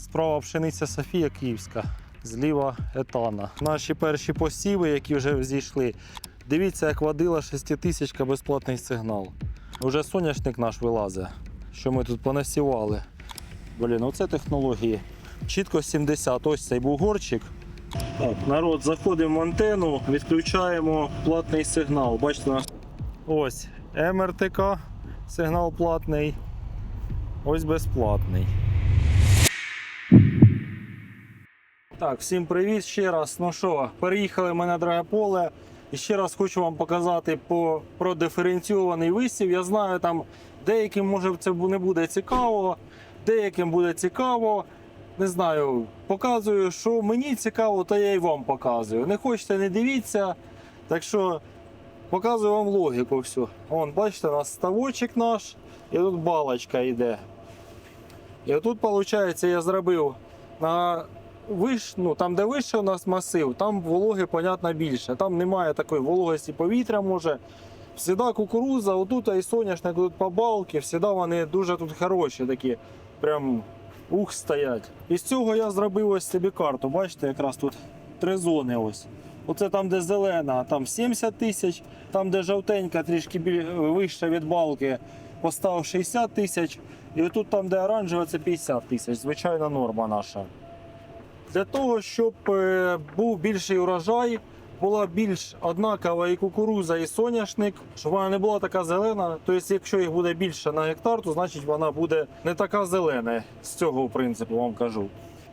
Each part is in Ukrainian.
Справа пшениця Софія Київська, зліва етана. Наші перші посіви, які вже зійшли. Дивіться, як водила шеститисячка безплатний сигнал. Уже соняшник наш вилазить, що ми тут понасівали. Блін, оце технології. Чітко 70. Ось цей бугорчик. Так, народ, заходимо в антенну, відключаємо платний сигнал. Бачите, ось МРТК, сигнал платний. Ось безплатний. Так, всім привіт ще раз. Ну що, переїхали ми на дороге поле. І ще раз хочу вам показати по, про диференційований висів. Я знаю, там деяким може це не буде цікаво, деяким буде цікаво. Не знаю, показую, що мені цікаво, то я і вам показую. Не хочете, не дивіться. Так що показую вам логіку всю. Вон, бачите, у нас ставочок наш, і тут балочка йде. І тут, виходить, я зробив на виш, ну, там, де вище у нас масив, там вологи, понятно, більше. Там немає такої вологості повітря, може. Всіда кукуруза, отут і соняшник, тут по балки, всіда вони дуже тут хороші такі. Прям ух стоять. І з цього я зробив ось собі карту. Бачите, якраз тут три зони ось. Оце там, де зелена, там 70 тисяч, там, де жовтенька, трішки вища від балки, поставив 60 тисяч. І отут там, де оранжева, це 50 тисяч. Звичайна норма наша. Для того, щоб е, був більший урожай, була більш однакова і кукуруза, і соняшник, щоб вона не була така зелена. Тобто, якщо їх буде більше на гектар, то значить вона буде не така зелена. З цього принципу вам кажу.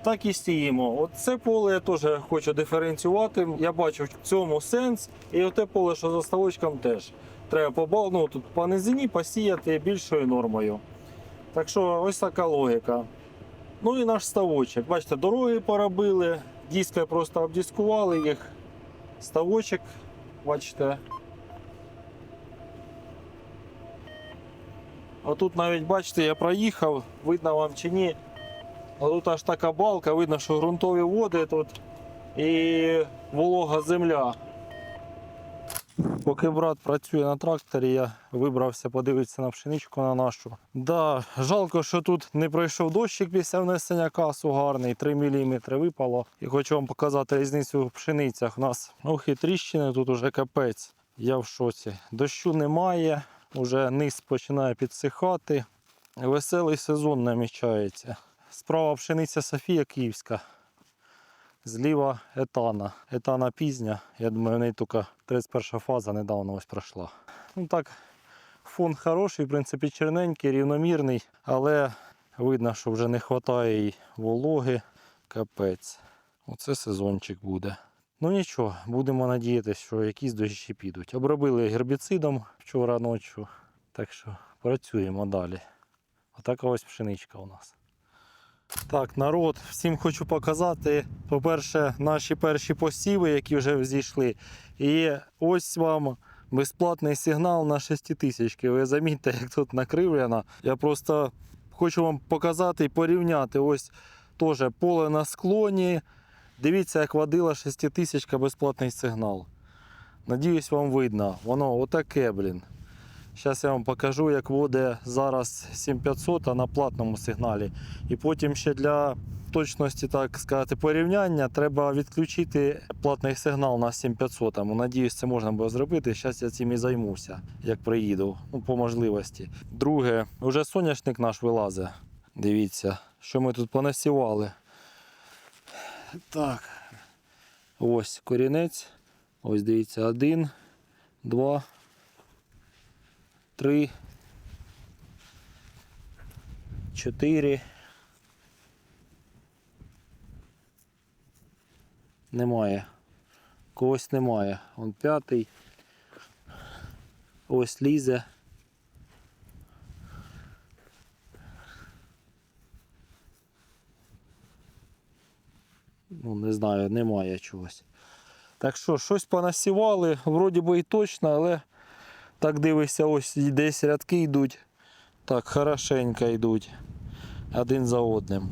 Так і сіємо. От це поле я теж хочу диференціювати. Я бачу в цьому сенс. І оте поле, що за ставочком, теж треба ну, тут по низині посіяти більшою нормою. Так що ось така логіка. Ну і наш ставочок. Бачите, дороги поробили, диски просто обдискували їх. Ставочок, бачите. А тут навіть бачите, я проїхав, видно вам чи ні. А тут аж така балка, видно, що ґрунтові води тут і волога земля. Поки брат працює на тракторі, я вибрався подивитися на пшеничку на нашу. Да, жалко, що тут не пройшов дощик після внесення касу гарний, 3 мм випало. І хочу вам показати різницю в пшеницях. У нас ох тріщини, тут уже капець. Я в шоці. Дощу немає, уже низ починає підсихати. Веселий сезон намічається. Справа пшениця Софія Київська. Зліва етана. Етана пізня. Я думаю, в неї тільки 31 фаза недавно ось пройшла. Ну так, фон хороший, в принципі, черненький, рівномірний, але видно, що вже не вистачає і вологи. Капець. Оце сезончик буде. Ну нічого, будемо надіятися, що якісь дощі підуть. Обробили гербіцидом вчора ночі. Так що працюємо далі. Отака ось пшеничка у нас. Так, народ, всім хочу показати, по-перше, наші перші посіви, які вже зійшли. І ось вам безплатний сигнал на 6000. Ви замітьте, як тут накривлено. Я просто хочу вам показати і порівняти. Ось теж поле на склоні. Дивіться, як водила 6000 безплатний сигнал. Надіюсь, вам видно. Воно отаке, блін. Зараз я вам покажу, як буде зараз 7500 на платному сигналі. І потім ще для точності, так сказати, порівняння треба відключити платний сигнал на 7500. Надіюсь, це можна буде зробити. Зараз я цим і займуся, як приїду, ну, по можливості. Друге, вже соняшник наш вилазить. Дивіться, що ми тут понасівали. Так. Ось корінець. Ось дивіться, один, два три, чотири. Немає. Когось немає. Он п'ятий. Ось лізе. Ну, не знаю, немає чогось. Так що, щось понасівали, вроді би і точно, але так дивишся, ось десь рядки йдуть. Так, хорошенько йдуть. Один за одним.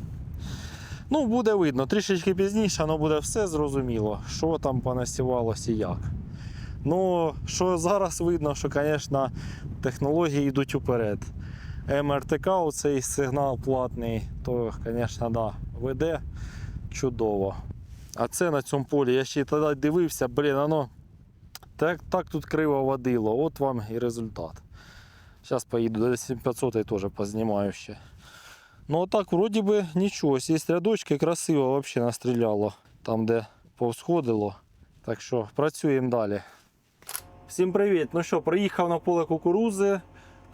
Ну, буде видно, трішечки пізніше, воно буде все зрозуміло, що там понасівалося і як. Ну, що зараз видно, що, звісно, технології йдуть уперед. МРТК, оцей сигнал платний, то, звісно, да, веде чудово. А це на цьому полі, я ще й тоді дивився, блін, воно так, так тут криво водило. От вам і результат. Зараз поїду до 7500 і теж познімаю ще. Ну а так, вроді би нічого. Є рядочки, красиво взагалі настріляло. Там, де повсходило. Так що працюємо далі. Всім привіт! Ну що, приїхав на поле кукурузи.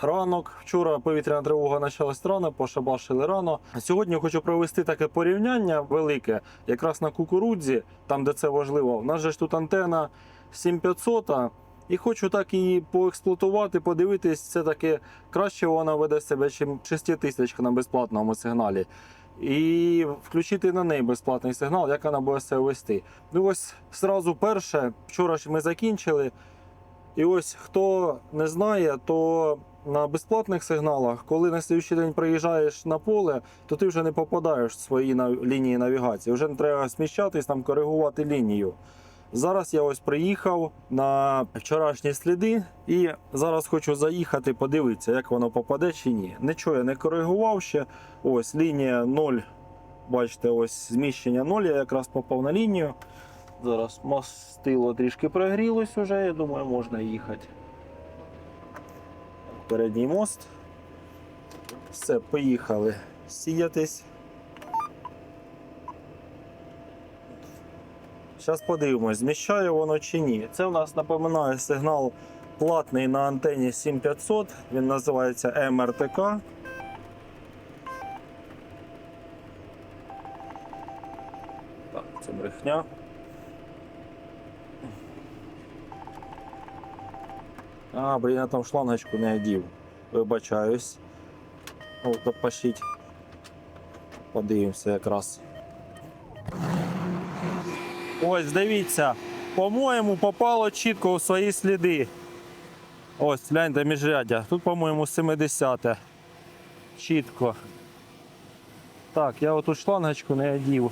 Ранок. Вчора повітряна тривога почалась рано, пошабашили рано. Сьогодні хочу провести таке порівняння велике, якраз на кукурудзі, там де це важливо. У нас же ж тут антена 7500, і хочу так її поексплуатувати, подивитись, це таки краще вона веде себе, ніж 6000 на безплатному сигналі. І включити на неї безплатний сигнал, як вона буде себе вести. Ну ось зразу перше, вчора ж ми закінчили. І ось хто не знає, то на безплатних сигналах, коли на слідчий день приїжджаєш на поле, то ти вже не попадаєш в свої лінії навігації. Вже не треба сміщатись, там коригувати лінію. Зараз я ось приїхав на вчорашні сліди і зараз хочу заїхати, подивитися, як воно попаде чи ні. Нічого я не коригував ще. Ось лінія 0. Бачите, ось зміщення 0. Я якраз попав на лінію. Зараз мастило трішки прогрілось уже, я думаю, можна їхати. Передній мост. Все, поїхали. Сіятись. Зараз подивимось, зміщає воно чи ні. Це у нас напоминає сигнал платний на антені 7500. Він називається МРТК. Так, це брехня. А, блін, я там шлангочку не одів. Вибачаюсь. О, допашіть. Подивимося якраз. Ось, дивіться. По-моєму, попало чітко у свої сліди. Ось, гляньте міжряддя. Тут, по-моєму, 70. Чітко. Так, я оту шлангочку не одів.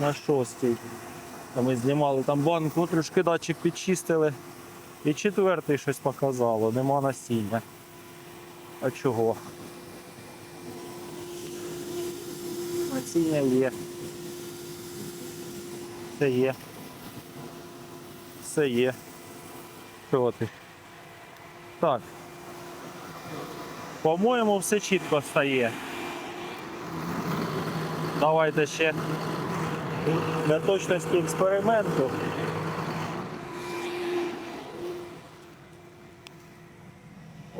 На шостій. Ми знімали там банку, трошки датчик підчистили. І четвертий щось показало, нема насіння. А чого? Насіння є. Все є. Все є. Що ти? Так. По-моєму, все чітко стає. Давайте ще для точності експерименту.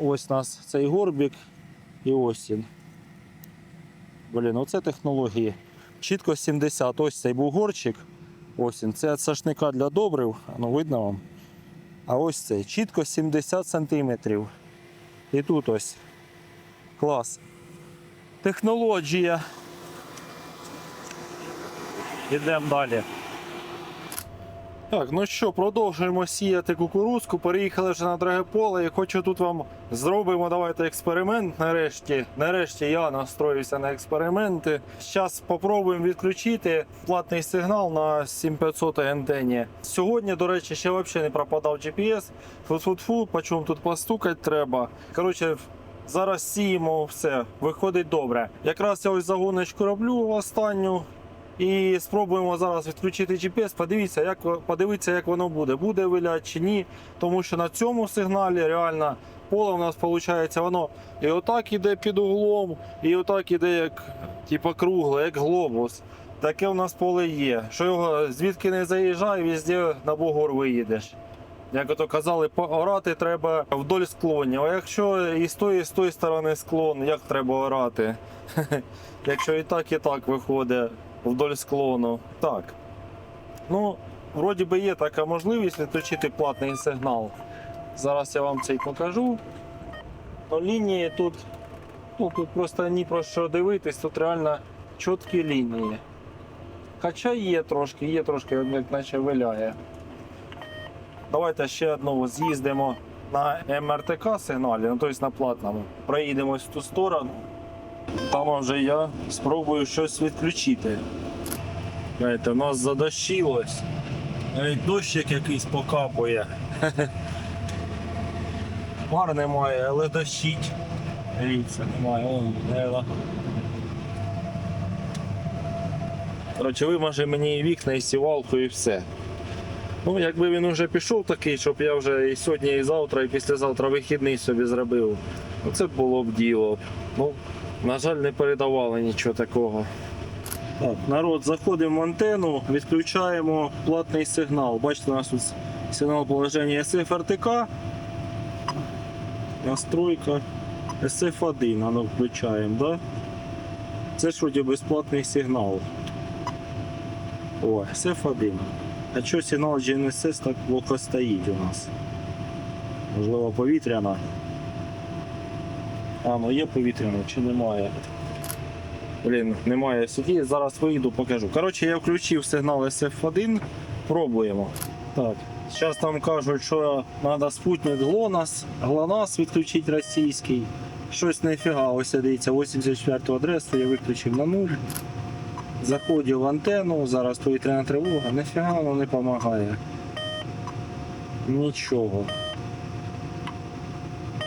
Ось у нас цей горбік і ось він. Блін, оце технології. Чітко 70. Ось цей був горчик. Ось він. Це сашника для добрив. Ну, видно вам. А ось цей. Чітко 70 см. І тут ось. Клас. Технологія. Йдемо далі. Так, ну що, продовжуємо сіяти кукурузку. Переїхали вже на дороге поле і хочу тут вам зробимо. Давайте експеримент. Нарешті, нарешті я настроюся на експерименти. Зараз спробуємо відключити платний сигнал на 7500 антенні. Сьогодні, до речі, ще взагалі не пропадав GPS. Фу-фу-фу, по чому тут постукати треба. Коротше, зараз сіємо все, виходить добре. Якраз я ось загоночку роблю останню. І спробуємо зараз відключити GPS. Подивіться, як подивіться, як воно буде. Буде виляти чи ні. Тому що на цьому сигналі реально поле у нас виходить, воно і отак іде під углом, і отак іде як типу, кругле, як глобус. Таке у нас поле є. Що його звідки не заїжджай, везде на бугор виїдеш. Як ото казали, орати треба вдоль склонів. А якщо і з тої, і з тої сторони склон, як треба орати? Якщо і так, і так виходить вдоль склону. Так. Ну, вроді би є така можливість відключити платний сигнал. Зараз я вам цей покажу. Но лінії тут, ну, тут просто ні про що дивитись, тут реально чіткі лінії. Хоча є трошки, є трошки, як наче виляє. Давайте ще одну з'їздимо на МРТК сигналі, ну тобто на платному. Проїдемось в ту сторону. Там вже я спробую щось відключити. Знаєте, у нас задощилось. Навіть дощик якийсь покапує. Хмар немає, але дощить. Дивіться, немає, он дерева. Коротше, вимаже мені і вікна, і сівалку, і все. Ну, якби він вже пішов такий, щоб я вже і сьогодні, і завтра, і післязавтра вихідний собі зробив, ну це було б діло. Ну, на жаль, не передавали нічого такого. Так, народ, заходимо в антенну, відключаємо платний сигнал. Бачите, у нас тут сигнал положення SFRTK. Настройка SF1, ну включаємо, да? Це ж вроді безплатний сигнал. О, SF1. А що сигнал GNSS так плохо стоїть у нас? Можливо, повітряна. А, ну є повітряна чи немає? Блін, немає сюди. Зараз вийду, покажу. Коротше, я включив сигнал SF1. Пробуємо. Так. Зараз там кажуть, що треба спутник GLONASS, GLONASS відключити російський. Щось нефіга, ось дивіться, 84 адресу я виключив на нуль. Заходив в антенну, зараз повітряна тривога, нефіга воно не допомагає. Нічого.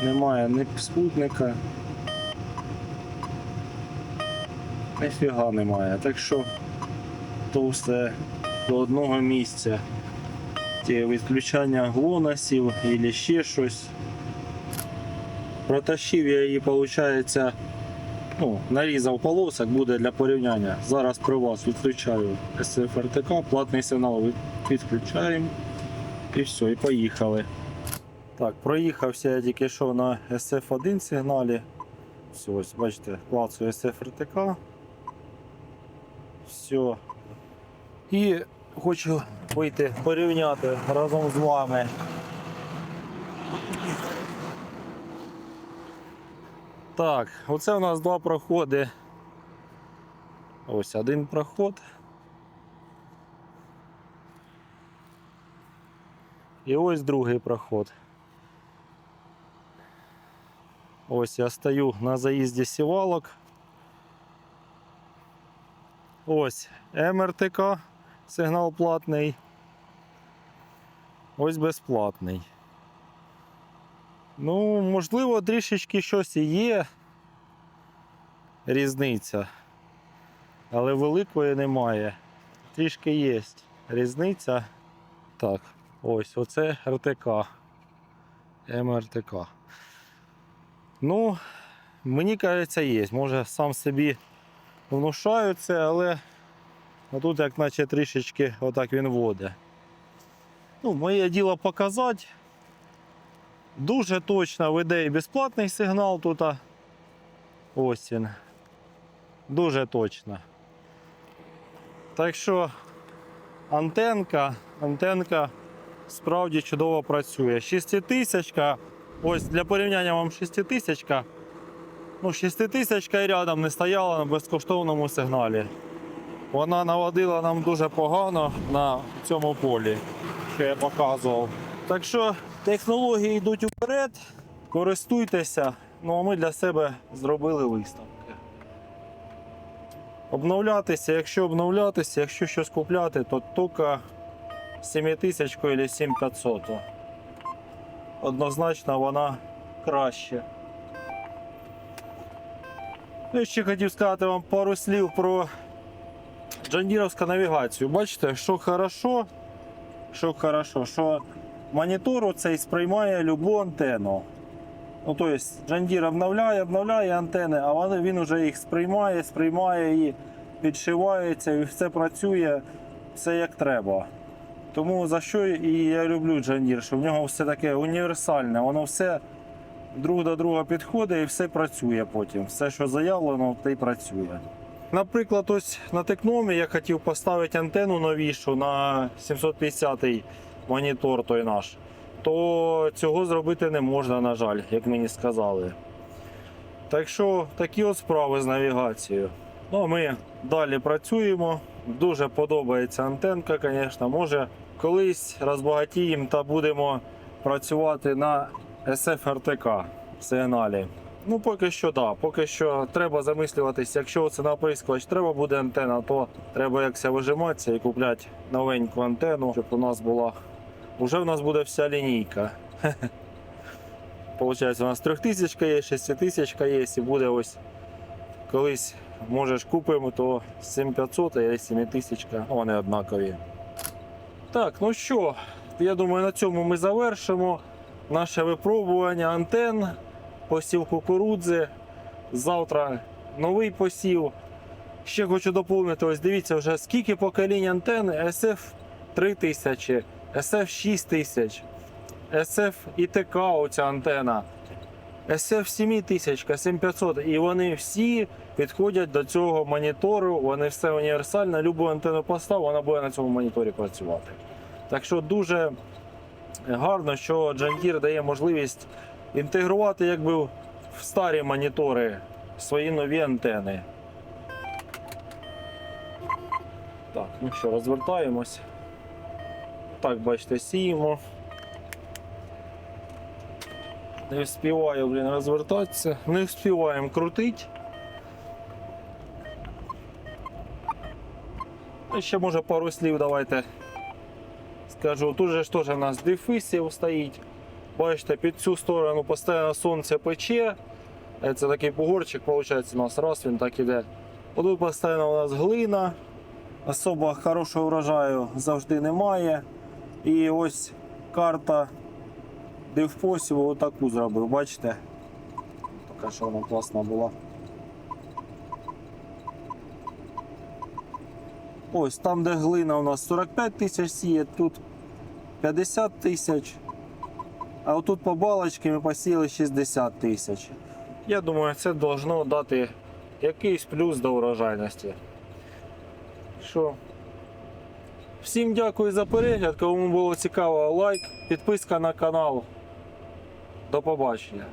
Немає ні спутника. Ніфіга немає. Так що то все до одного місця. Ті відключання глонасів або ще щось. Протащив я її, виходить, ну, нарізав полосок, буде для порівняння. Зараз при вас відключаю SFRTK, платний сигнал від- відключаємо. І все, і поїхали. Так, проїхався я тільки що на SF1 сигналі. Все, ось бачите, клацаю SFRTK. Все. І хочу вийти порівняти разом з вами. Так, оце у нас два проходи. Ось один проход. І ось другий проход. Ось я стою на заїзді сівалок. Ось МРТК, сигнал платний. Ось безплатний. Ну, можливо, трішечки щось і є різниця, але великої немає. Трішки є різниця. Так, ось оце РТК. МРТК. Ну, мені кажеться, є. Може сам собі внушаю це, але тут як наче трішечки отак він водить. Ну, моє діло показати. Дуже точно веде і безплатний сигнал тут. Ось він. Дуже точно. Так що антенка, антенка справді чудово працює. 6000, ось для порівняння вам 6000. Ну, 6000 і рядом не стояла на безкоштовному сигналі. Вона наводила нам дуже погано на цьому полі, що я показував. Так що технології йдуть вперед, користуйтеся. Ну а ми для себе зробили виставки. Обновлятися, якщо обновлятися, якщо щось купляти, то тільки 7000 або 7500. Однозначно вона краще. Ну ще хотів сказати вам пару слів про джандіровську навігацію. Бачите, що хорошо, що хорошо, що монітор цей сприймає любу антенну. Ну, тобто Джандір обновляє, обновляє антени, а він вже їх сприймає, сприймає і підшивається, і все працює, все як треба. Тому за що і я люблю Джандір, що в нього все таке універсальне, воно все друг до друга підходить і все працює потім. Все, що заявлено, те й працює. Наприклад, ось на Текномі я хотів поставити антенну новішу на 750-й монітор той наш, то цього зробити не можна, на жаль, як мені сказали. Так що такі от справи з навігацією. Ну, ми далі працюємо. Дуже подобається антенка, звісно. Може, колись розбагатіємо та будемо працювати на SFRTK сигналі. Ну, поки що, так. Да. Поки що треба замислюватись, якщо це на оприскувач треба буде антенна, то треба якось вижиматися і купляти новеньку антенну, щоб у нас була. Уже в нас буде вся лінійка. виходить, у нас 3000 є, 6000 є, і буде ось колись, можеш купимо, то 7500, а є 7000, вони однакові. Так, ну що, я думаю, на цьому ми завершимо наше випробування антенн, посів кукурудзи. Завтра новий посів. Ще хочу доповнити, ось дивіться, вже скільки поколінь антенн SF 3000, SF 6000, SF ITK оця антена, SF 7000, 7500. І вони всі підходять до цього монітору, вони все універсально, любу антенну постав, вона буде на цьому моніторі працювати. Так що дуже гарно, що Deere дає можливість інтегрувати якби в старі монітори свої нові антени. Так, ну що, розвертаємось. Так, бачите, сіємо. Не вспіваю, блін, розвертатися. Не вспіваємо крутити. І ще може пару слів давайте скажу. Тут же ж теж у нас дефисів стоїть. Бачите, під цю сторону постійно сонце пече. Е, Це такий бугорчик, виходить, у нас раз він так іде. Отут постійно у нас глина. Особо хорошого врожаю завжди немає. І ось карта дивпосіву отаку зробив, бачите? Така що вона класна була. Ось там, де глина у нас 45 тисяч сіє, тут 50 тисяч. А отут по балочці ми посіяли 60 тисяч. Я думаю, це должно дати якийсь плюс до урожайності. Що? Всім дякую за перегляд. Кому було цікаво, лайк, підписка на канал. До побачення.